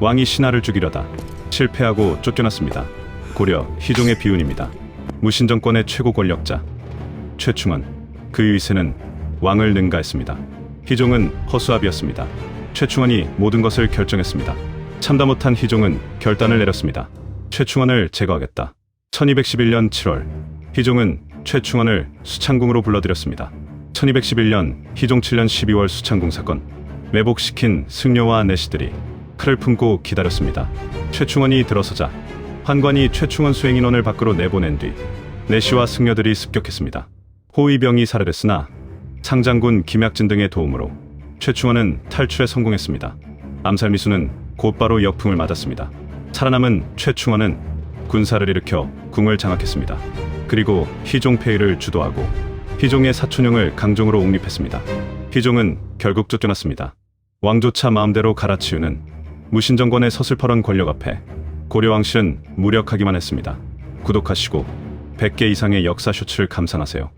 왕이 신하를 죽이려다 실패하고 쫓겨났습니다. 고려 희종의 비운입니다. 무신 정권의 최고 권력자 최충원 그의 위세는 왕을 능가했습니다. 희종은 허수아비였습니다. 최충원이 모든 것을 결정했습니다. 참다 못한 희종은 결단을 내렸습니다. 최충원을 제거하겠다. 1211년 7월 희종은 최충원을 수창궁으로 불러들였습니다. 1211년 희종 7년 12월 수창궁 사건 매복시킨 승려와 내시들이 칼을 품고 기다렸습니다. 최충원이 들어서자 환관이 최충원 수행 인원을 밖으로 내보낸 뒤 내시와 승려들이 습격했습니다. 호위병이 살해됐으나 상장군 김약진 등의 도움으로 최충원은 탈출에 성공했습니다. 암살 미수는 곧바로 역풍을 맞았습니다. 살아남은 최충원은 군사를 일으켜 궁을 장악했습니다. 그리고 희종 폐위를 주도하고 희종의 사촌형을 강종으로 옹립했습니다. 희종은 결국 쫓겨났습니다. 왕조차 마음대로 갈아치우는 무신정권의 서슬퍼런 권력 앞에 고려왕실은 무력하기만 했습니다. 구독하시고 100개 이상의 역사 쇼츠를 감상하세요.